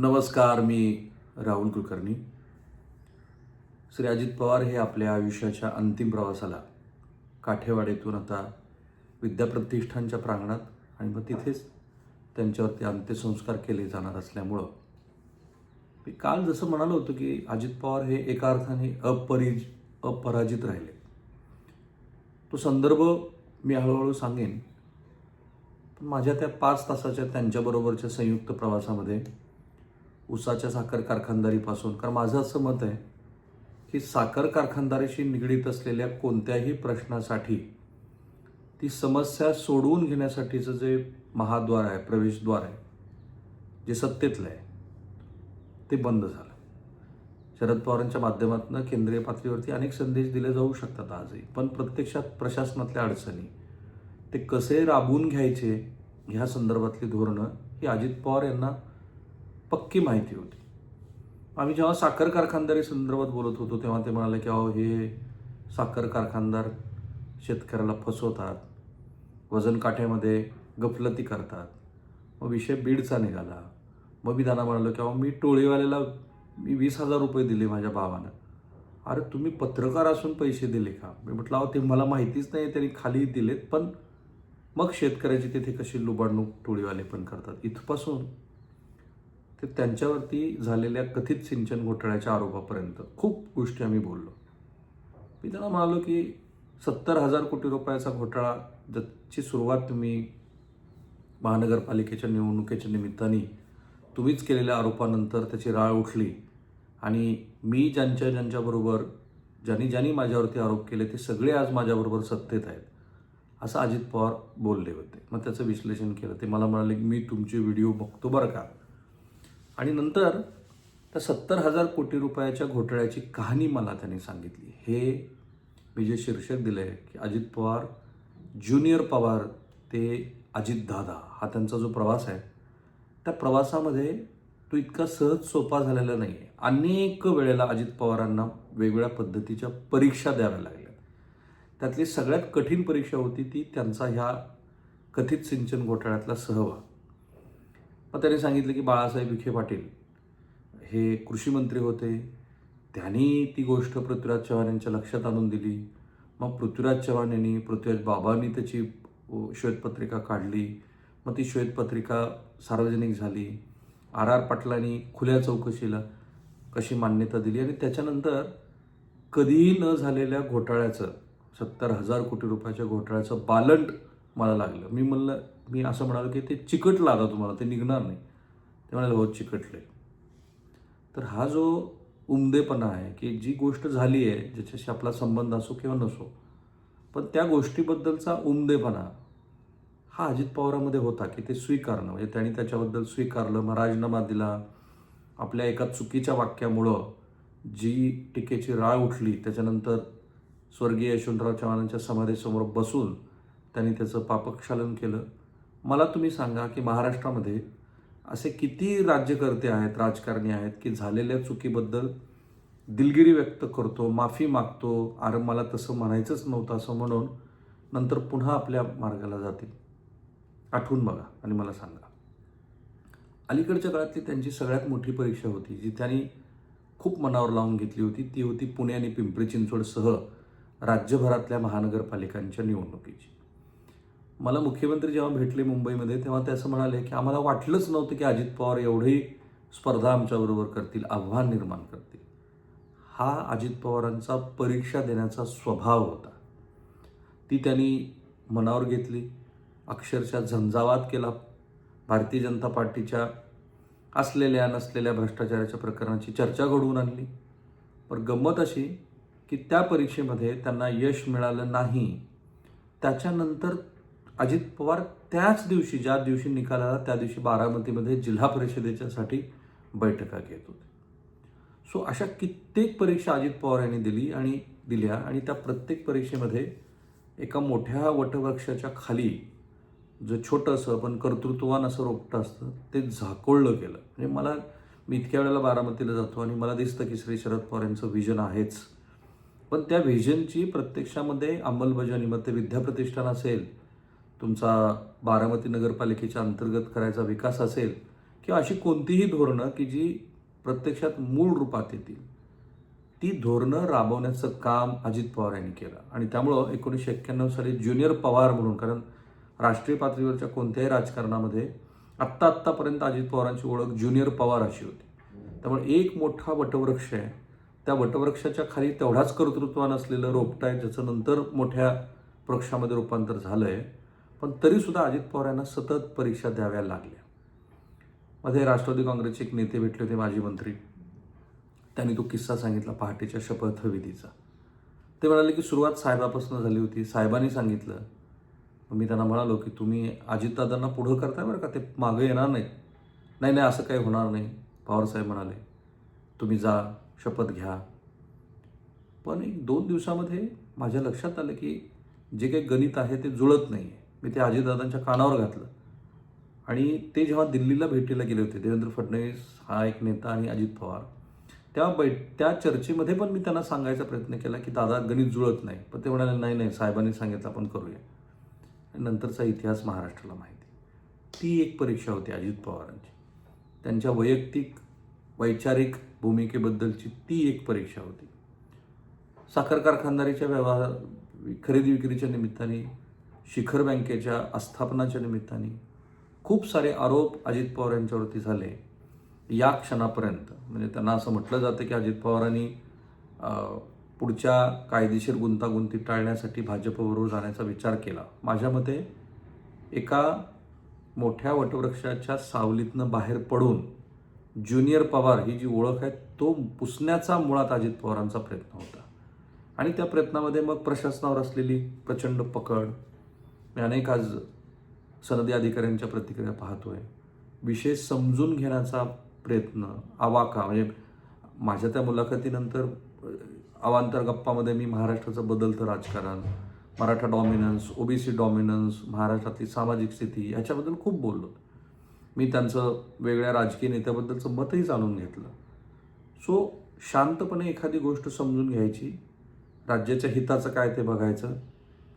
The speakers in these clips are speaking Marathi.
नमस्कार मी राहुल कुलकर्णी. श्री अजित पवार हे आपल्या आयुष्याच्या अंतिम प्रवासाला काठेवाडीतून आता विद्याप्रतिष्ठानच्या प्रांगणात आणि मग तिथेच त्यांच्यावरती अंत्यसंस्कार केले जाणार असल्यामुळं मी काल जसं म्हणालो होतो की अजित पवार हे एका अर्थाने अपरिज अपराजित राहिले. तो संदर्भ मी हळूहळू सांगेन. पण माझ्या त्या पाच तासाच्या त्यांच्याबरोबरच्या संयुक्त प्रवासामध्ये उसाच्या साखर कारखानदारीपासून. कारण माझं असं मत आहे की साखर कारखानदारीशी निगडीत असलेल्या कोणत्याही प्रश्नासाठी ती समस्या सोडवून घेण्यासाठीचं जे महाद्वार आहे प्रवेशद्वार आहे जे सत्तेतलं आहे ते बंद झालं. शरद पवारांच्या माध्यमातून केंद्रीय पातळीवरती अनेक संदेश दिले जाऊ शकतात आजही. पण प्रत्यक्षात प्रशासनातल्या अडचणी ते कसे राबवून घ्यायचे ह्या संदर्भातली धोरणं ही अजित पवार यांना पक्की माहिती होती. आम्ही जेव्हा साखर कारखानदारी संदर्भात बोलत होतो तेव्हा ते म्हणाले की अहो हे साखर कारखानदार शेतकऱ्याला फसवतात वजन काठ्यामध्ये गफलती करतात मग विषय बीडचा निघाला. मग मी त्यांना म्हणालो की अहो मी टोळीवाल्याला मी वीस हजार रुपये दिले माझ्या भावानं. अरे तुम्ही पत्रकार असून पैसे दिले का? मी म्हटलं अहो ते मला माहितीच नाही त्यांनी खाली दिलेत पण मग शेतकऱ्याची तिथे कशी लुबाडणूक टोळीवाले पण करतात? इथपासून ते त्यांच्यावरती झालेल्या कथित सिंचन घोटाळ्याच्या आरोपापर्यंत खूप गोष्टी आम्ही बोललो. मी त्यांना म्हणालो की सत्तर हजार कोटी रुपयाचा घोटाळा ज्याची सुरुवात तुम्ही महानगरपालिकेच्या निवडणुकीच्या निमित्ताने तुम्हीच केलेल्या आरोपानंतर त्याची राळ उठली आणि मी ज्यांच्या ज्यांच्याबरोबर ज्यांनी ज्यांनी माझ्यावरती आरोप केले ते सगळे आज माझ्याबरोबर सत्तेत आहेत असं अजित पवार बोलले होते. मग त्याचं विश्लेषण केलं. ते मला म्हणाले की मी तुमचे व्हिडिओ बघतो बरं का? आणि नंतर त्या सत्तर हजार कोटी रुपयाच्या घोटाळ्याची कहाणी मला त्यांनी सांगितली. हे मी जे शीर्षक दिलं आहे की अजित पवार ज्युनियर पवार ते अजित दादा हा त्यांचा जो प्रवास आहे त्या प्रवासामध्ये तो इतका सहज सोपा झालेला नाही आहे अनेक वेळेला अजित पवारांना वेगवेगळ्या पद्धतीच्या परीक्षा द्याव्या लागल्या. त्यातली सगळ्यात कठीण परीक्षा होती ती त्यांचा ह्या कथित सिंचन घोटाळ्यातला सहभाग. मग त्यांनी सांगितलं की बाळासाहेब विखे पाटील हे कृषी मंत्री होते. त्यांनी ती गोष्ट पृथ्वीराज चव्हाण यांच्या लक्षात आणून दिली. मग पृथ्वीराज चव्हाण यांनी पृथ्वीराज बाबांनी त्याची श्वेतपत्रिका काढली. मग ती श्वेतपत्रिका सार्वजनिक झाली. आर आर पाटलांनी खुल्या चौकशीला कशी मान्यता दिली आणि त्याच्यानंतर कधीही न झालेल्या घोटाळ्याचं सत्तर हजार कोटी रुपयाच्या घोटाळ्याचं बालंट मला लागलं. मी म्हणलं मी असं म्हणालो की ते चिकटलं आता तुम्हाला ते निघणार नाही. ते म्हणाले हो चिकटले. तर हा जो उमदेपणा आहे की जी गोष्ट झाली आहे ज्याच्याशी आपला संबंध असो किंवा नसो पण त्या गोष्टीबद्दलचा उमदेपणा हा अजित पवारामध्ये होता की ते स्वीकारणं. म्हणजे त्यांनी त्याच्याबद्दल स्वीकारलं मग राजीनामा दिला. आपल्या एका चुकीच्या वाक्यामुळं जी टीकेची राळ उठली त्याच्यानंतर स्वर्गीय यशवंतराव चव्हाणांच्या समाधीसमोर बसून त्यांनी त्याचं पापक्षालन केलं. मला तुम्ही सांगा की महाराष्ट्रामध्ये असे किती राज्यकर्ते आहेत राजकारणी आहेत की झालेल्या चुकीबद्दल दिलगिरी व्यक्त करतो माफी मागतो अरे मला तसं म्हणायचंच नव्हतं असं म्हणून नंतर पुन्हा आपल्या मार्गाला जातील आठवून बघा आणि मला सांगा. अलीकडच्या काळातली त्यांची सगळ्यात मोठी परीक्षा होती जी त्यांनी खूप मनावर लावून घेतली होती. ती होती पुणे आणि पिंपरी चिंचवडसह राज्यभरातल्या महानगरपालिकांच्या निवडणुकीची. मला मुख्यमंत्री जेव्हा भेटले मुंबईमध्ये तेव्हा ते असं म्हणाले की आम्हाला वाटलंच नव्हतं की अजित पवार एवढी स्पर्धा आमच्याबरोबर करतील आव्हान निर्माण करतील. हा अजित पवारांचा परीक्षा देण्याचा स्वभाव होता. ती त्यांनी मनावर घेतली अक्षरशः झंझावात केला. भारतीय जनता पार्टीच्या असलेल्या नसलेल्या भ्रष्टाचाराच्या प्रकरणाची चर्चा घडवून आणली. पण गंमत अशी की त्या परीक्षेमध्ये त्यांना यश मिळालं नाही. त्याच्यानंतर अजित पवार त्याच दिवशी ज्या दिवशी निकाल आला त्या दिवशी बारामतीमध्ये जिल्हा परिषदेच्यासाठी बैठका घेत होते. सो अशा कित्येक परीक्षा अजित पवार यांनी दिली आणि दिल्या आणि त्या प्रत्येक परीक्षेमध्ये एका मोठ्या वटवृक्षाच्या खाली जे छोटंसं पण कर्तृत्वान असं रोपटं असतं ते झाकोळलं गेलं. म्हणजे मला मी इतक्या वेळेला बारामतीला जातो आणि मला दिसतं की श्री शरद पवार यांचं व्हिजन आहेच. पण त्या व्हिजनची प्रत्यक्षामध्ये अंमलबजावणी मग ते विद्याप्रतिष्ठान असेल तुमचा बारामती नगरपालिकेच्या अंतर्गत करायचा विकास असेल किंवा अशी कोणतीही धोरणं की जी प्रत्यक्षात मूळ रूपात येतील ती धोरणं राबवण्याचं काम अजित पवार यांनी केलं. आणि त्यामुळं एकोणीसशे एक्क्याण्णव साली ज्युनियर पवार म्हणून कारण राष्ट्रीय पातळीवरच्या कोणत्याही राजकारणामध्ये आत्ता आत्तापर्यंत अजित पवारांची ओळख ज्युनियर पवार अशी होती. त्यामुळे एक मोठा वटवृक्ष आहे. त्या वटवृक्षाच्या खाली तेवढाच कर्तृत्वान असलेलं रोपटं आहे ज्याचं नंतर मोठ्या वृक्षामध्ये रूपांतर झालं आहे पण तरीसुद्धा अजित पवार यांना सतत परीक्षा द्याव्या लागल्या. मध्ये राष्ट्रवादी काँग्रेसचे एक नेते भेटले होते माजी मंत्री. त्यांनी तो किस्सा सांगितला पहाटेच्या शपथविधीचा ते म्हणाले की सुरुवात साहेबापासून झाली होती. साहेबांनी सांगितलं. मग मी त्यांना म्हणालो की तुम्ही अजितदादांना पुढं करताय बरं का? ते मागं येणार नाही नाही नाही असं काही होणार नाही. पवारसाहेब म्हणाले तुम्ही जा शपथ घ्या. पण एक दोन दिवसामध्ये माझ्या लक्षात आलं की जे काही गणित आहे ते जुळत नाही आहे मी ते अजितदादांच्या कानावर घातलं. आणि ते जेव्हा दिल्लीला भेटीला गेले होते देवेंद्र फडणवीस हा एक नेता आणि अजित पवार त्या बै त्या चर्चेमध्ये पण मी त्यांना सांगायचा प्रयत्न केला की दादा गणित जुळत नाही. पण ते म्हणाले नाही नाही साहेबांनी सांगितलं आपण करूया. नंतरचा इतिहास महाराष्ट्राला माहिती. ती एक परीक्षा होती अजित पवारांची. त्यांच्या वैयक्तिक वैचारिक भूमिकेबद्दलची ती एक परीक्षा होती. साखर कारखानदारीच्या व्यवहार खरेदी विक्रीच्या निमित्ताने शिखर बँकेच्या आस्थापनाच्या निमित्ताने खूप सारे आरोप अजित पवार यांच्यावरती झाले. या क्षणापर्यंत म्हणजे त्यांना असं म्हटलं जातं की अजित पवारांनी पुढच्या कायदेशीर गुंतागुंती टाळण्यासाठी भाजपबरोबर जाण्याचा विचार केला. माझ्या मते एका मोठ्या वटवृक्षाच्या सावलीतनं बाहेर पडून ज्युनियर पवार ही जी ओळख आहे तो पुसण्याचा मुळात अजित पवारांचा प्रयत्न होता. आणि त्या प्रयत्नामध्ये मग प्रशासनावर असलेली प्रचंड पकड मी अनेक आज सनदी अधिकाऱ्यांच्या प्रतिक्रिया पाहतोय. विषय समजून घेण्याचा प्रयत्न आवाका म्हणजे माझ्या त्या मुलाखतीनंतर अवांतर गप्पामध्ये मी महाराष्ट्राचं बदलतं राजकारण मराठा डॉमिनन्स ओबीसी डॉमिनन्स महाराष्ट्रातली सामाजिक स्थिती याच्याबद्दल खूप बोललो. मी त्यांचं वेगळ्या राजकीय नेत्याबद्दलचं मतही जाणून घेतलं. सो शांतपणे एखादी गोष्ट समजून घ्यायची राज्याच्या हिताचं काय ते बघायचं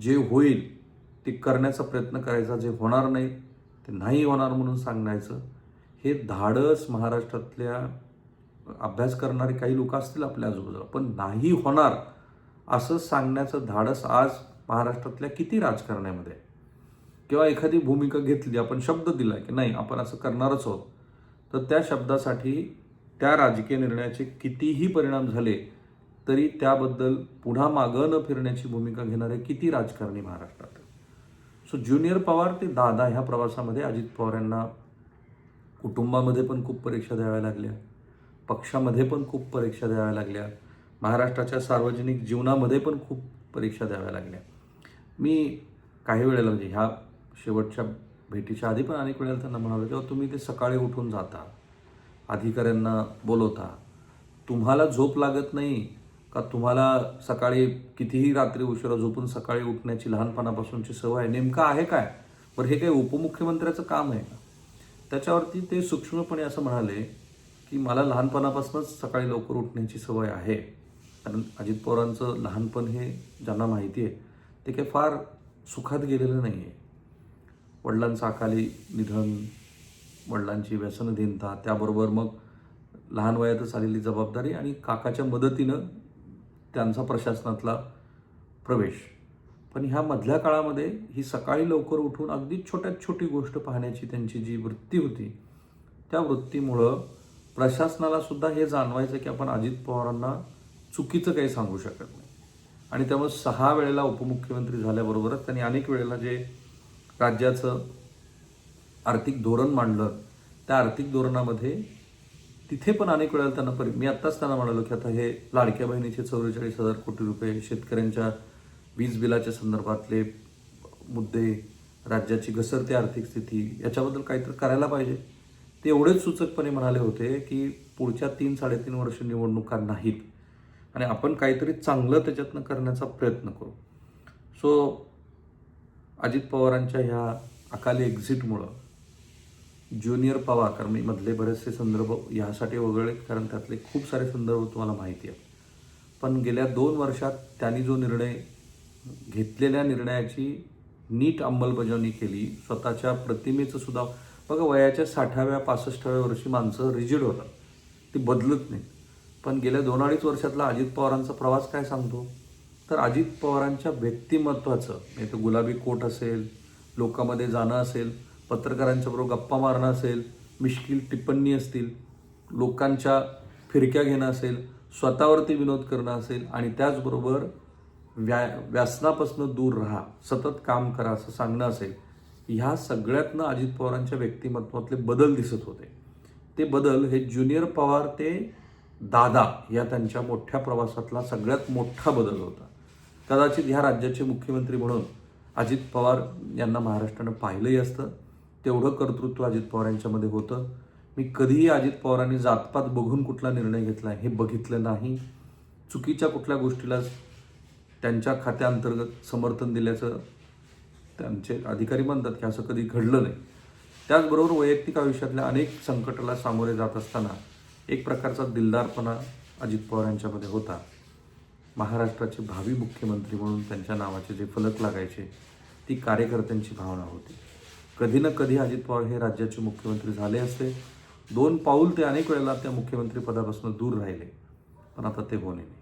जे होईल ते करण्याचा प्रयत्न करायचा जे होणार नाही ते नाही होणार म्हणून सांगण्याचं. हे धाडस महाराष्ट्रातल्या अभ्यास करणारे काही लोक असतील आपल्या आजूबाजूला पण नाही होणार असं सांगण्याचं धाडस आज महाराष्ट्रातल्या किती राजकारण्यामध्ये आहे? किंवा एखादी भूमिका घेतली आपण शब्द दिला की नाही आपण असं करणारच आहोत. तर त्या शब्दासाठी त्या राजकीय निर्णयाचे कितीही परिणाम झाले तरी त्याबद्दल पुन्हा मागं न फिरण्याची भूमिका घेणारे किती राजकारणी महाराष्ट्रात सो ज्युनियर पवार ते दादा ह्या प्रवासामध्ये अजित पवार यांना कुटुंबामध्ये पण खूप परीक्षा द्याव्या लागल्या. पक्षामध्ये पण खूप परीक्षा द्याव्या लागल्या. महाराष्ट्राच्या सार्वजनिक जीवनामध्ये पण खूप परीक्षा द्याव्या लागल्या. मी काही वेळेला म्हणजे ह्या शेवटच्या भेटीच्या आधी पण अनेक वेळेला त्यांना म्हणालो तेव्हा तुम्ही ते सकाळी उठून जाता अधिकाऱ्यांना बोलवता तुम्हाला झोप लागत नाही का तुम्हाला सकाळी कितीही रात्री उशिरा झोपून सकाळी उठण्याची लहानपणापासूनची सवय आहे? नेमकं आहे काय? बरं हे काही उपमुख्यमंत्र्याचं काम आहे का? त्याच्यावरती ते सूक्ष्मपणे असं म्हणाले की मला लहानपणापासूनच सकाळी लवकर उठण्याची सवय आहे. कारण अजित पवारांचं लहानपण हे ज्यांना माहिती आहे ते काही फार सुखात गेलेलं नाही आहे. वडिलांचं अकाली निधन वडिलांची व्यसनधीनता त्याबरोबर मग लहान वयातच आलेली जबाबदारी आणि काकाच्या मदतीनं त्यांचा प्रशासनातला प्रवेश. पण ह्या मधल्या काळामध्ये ही सकाळी लवकर उठून अगदी छोट्यात छोटी गोष्ट पाहण्याची त्यांची जी वृत्ती होती त्या वृत्तीमुळं प्रशासनाला सुद्धा हे जाणवायचं की आपण अजित पवारांना चुकीचं काही सांगू शकत नाही. आणि त्यामुळे सहा वेळेला उपमुख्यमंत्री झाल्याबरोबरच त्यांनी अनेक वेळेला जे राज्याचं आर्थिक धोरण मांडलं त्या आर्थिक धोरणामध्ये तिथे पण अनेक वेळेला त्यांना परि मी आत्ताच त्यांना म्हणालो की आता हे लाडक्या बहिणीचे चौवेचाळीस हजार कोटी रुपये शेतकऱ्यांच्या वीज बिलाच्या संदर्भातले मुद्दे राज्याची घसरती आर्थिक स्थिती याच्याबद्दल काहीतरी करायला पाहिजे. ते एवढेच सूचकपणे म्हणाले होते की पुढच्या तीन साडेतीन वर्ष निवडणुका नाहीत. आणि आपण काहीतरी चांगलं त्याच्यातनं करण्याचा प्रयत्न करू. सो अजित पवारांच्या ह्या अकाली एक्झिटमुळं ज्युनियर पवार मी मधले बरेचसे संदर्भ ह्यासाठी वगळले कारण त्यातले खूप सारे संदर्भ तुम्हाला माहिती आहेत. पण गेल्या दोन वर्षात त्यांनी जो निर्णय घेतलेल्या निर्णयाची नीट अंमलबजावणी केली स्वतःच्या प्रतिमेचं सुद्धा बघा वयाच्या साठाव्या पासष्टाव्या वर्षी माणसं रिजिड होतात. ती बदलत नाही पण गेल्या दोन अडीच वर्षातला अजित पवारांचा प्रवास काय सांगतो? तर अजित पवारांच्या व्यक्तिमत्वाचं नाही तर गुलाबी कोट असेल लोकांमध्ये जाणं असेल पत्रकारांच्या बरोबर गप्पा मारणं असेल मिश्किल टिप्पणी असतील लोकांच्या फिरक्या घेणं असेल स्वतःवरती विनोद करणं असेल आणि त्याचबरोबर व्या व्यासनापासून दूर राहा सतत काम करा असं सांगणं असेल ह्या सगळ्यातनं अजित पवारांच्या व्यक्तिमत्वातले बदल दिसत होते. ते बदल हे ज्युनियर पवार ते दादा या त्यांच्या मोठ्या प्रवासातला सगळ्यात मोठा बदल होता. कदाचित ह्या राज्याचे मुख्यमंत्री म्हणून अजित पवार यांना महाराष्ट्रानं पाहिलंही असतं. तेवढं कर्तृत्व अजित पवार यांच्यामध्ये होतं. मी कधीही अजित पवारांनी जातपात बघून कुठला निर्णय घेतला हे बघितलं नाही. चुकीच्या कुठल्या गोष्टीला त्यांच्या खात्याअंतर्गत समर्थन दिल्याचं त्यांचे अधिकारी म्हणतात की असं कधी घडलं नाही. त्याचबरोबर वैयक्तिक आयुष्यातल्या अनेक संकटाला सामोरे जात असताना एक प्रकारचा दिलदारपणा अजित पवार यांच्यामध्ये होता. महाराष्ट्राचे भावी मुख्यमंत्री म्हणून त्यांच्या नावाचे जे फलक लागायचे ती कार्यकर्त्यांची भावना होती. कधी ना कधी अजित पवार हे राज्याचे मुख्यमंत्री झाले असते. दोन पाऊल ते अनेक वेळेला त्या मुख्यमंत्री पदापासून दूर राहिले पण आता ते होणे नाही.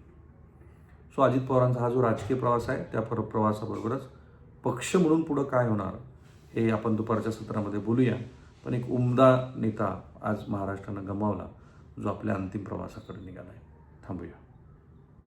सो अजित पवारांचा हा जो राजकीय प्रवास आहे त्या पर प्रवासाबरोबरच पक्ष म्हणून पुढं काय होणार हे आपण दुपारच्या सत्रामध्ये बोलूया. पण एक उमदा नेता आज महाराष्ट्रानं गमावला जो आपल्या अंतिम प्रवासाकडे निघाला आहे थांबूया.